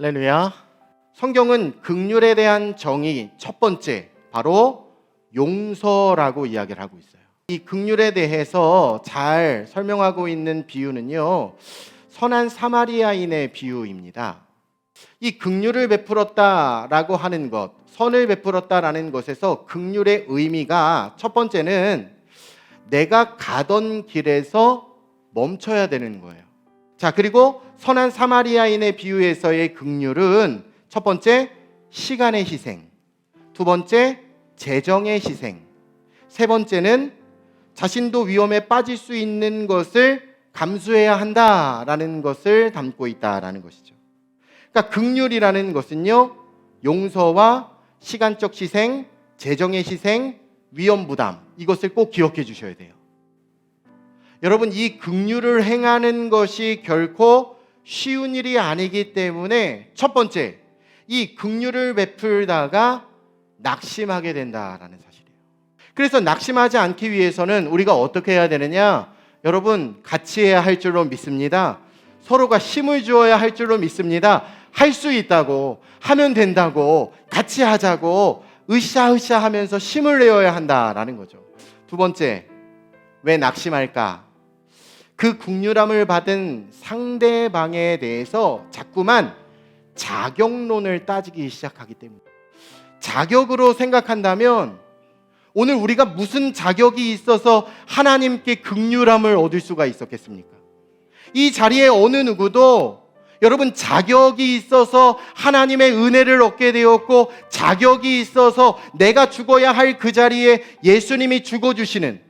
할렐루야. 성경은 극률에 대한 정의 첫 번째 바로 용서라고 이야기를 하고 있어요. 이 극률에 대해서 잘 설명하고 있는 비유는요. 선한 사마리아인의 비유입니다. 이 극률을 베풀었다라고 하는 것, 선을 베풀었다라는 것에서 극률의 의미가 첫 번째는 내가 가던 길에서 멈춰야 되는 거예요. 자, 그리고 선한 사마리아인의 비유에서의 극률은 첫 번째 시간의 희생, 두 번째 재정의 희생, 세 번째는 자신도 위험에 빠질 수 있는 것을 감수해야 한다라는 것을 담고 있다라는 것이죠. 그러니까 극률이라는 것은요. 용서와 시간적 희생, 재정의 희생, 위험 부담 이것을 꼭 기억해 주셔야 돼요. 여러분 이 극률을 행하는 것이 결코 쉬운 일이 아니기 때문에 첫 번째 이 극률을 베풀다가 낙심하게 된다라는 사실이에요. 그래서 낙심하지 않기 위해서는 우리가 어떻게 해야 되느냐? 여러분 같이 해야 할 줄로 믿습니다. 서로가 힘을 주어야 할 줄로 믿습니다. 할 수 있다고 하면 된다고 같이 하자고 으쌰으쌰 하면서 힘을 내어야 한다라는 거죠. 두 번째 왜 낙심할까? 그 국률함을 받은 상대방에 대해서 자꾸만 자격론을 따지기 시작하기 때문에 자격으로 생각한다면 오늘 우리가 무슨 자격이 있어서 하나님께 극률함을 얻을 수가 있었겠습니까? 이 자리에 어느 누구도 여러분 자격이 있어서 하나님의 은혜를 얻게 되었고 자격이 있어서 내가 죽어야 할 그 자리에 예수님이 죽어 주시는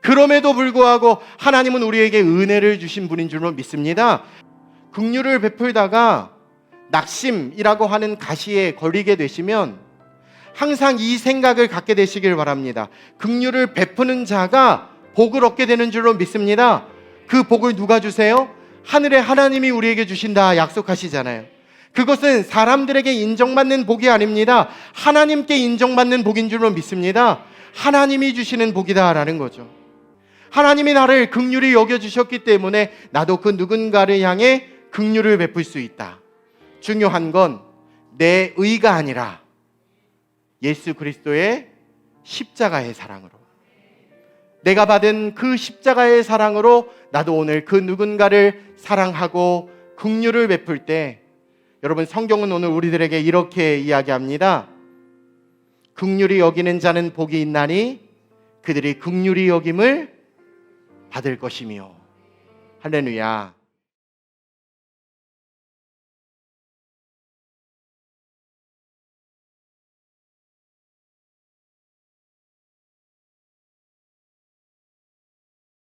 그럼에도 불구하고 하나님은 우리에게 은혜를 주신 분인 줄로 믿습니다. 긍휼을 베풀다가 낙심이라고 하는 가시에 걸리게 되시면 항상 이 생각을 갖게 되시길 바랍니다. 긍휼을 베푸는 자가 복을 얻게 되는 줄로 믿습니다. 그 복을 누가 주세요? 하늘의 하나님이 우리에게 주신다 약속하시잖아요. 그것은 사람들에게 인정받는 복이 아닙니다. 하나님께 인정받는 복인 줄로 믿습니다. 하나님이 주시는 복이다라는 거죠. 하나님이 나를 극률이 여겨 주셨기 때문에 나도 그 누군가를 향해 극률을 베풀 수 있다. 중요한 건 내 의가 아니라 예수 그리스도의 십자가의 사랑으로 내가 받은 그 십자가의 사랑으로 나도 오늘 그 누군가를 사랑하고 긍휼을 베풀 때 여러분 성경은 오늘 우리들에게 이렇게 이야기합니다. 긍휼이 여기는 자는 복이 있나니 그들이 긍휼이 여김을 받을 것이며 할렐루야.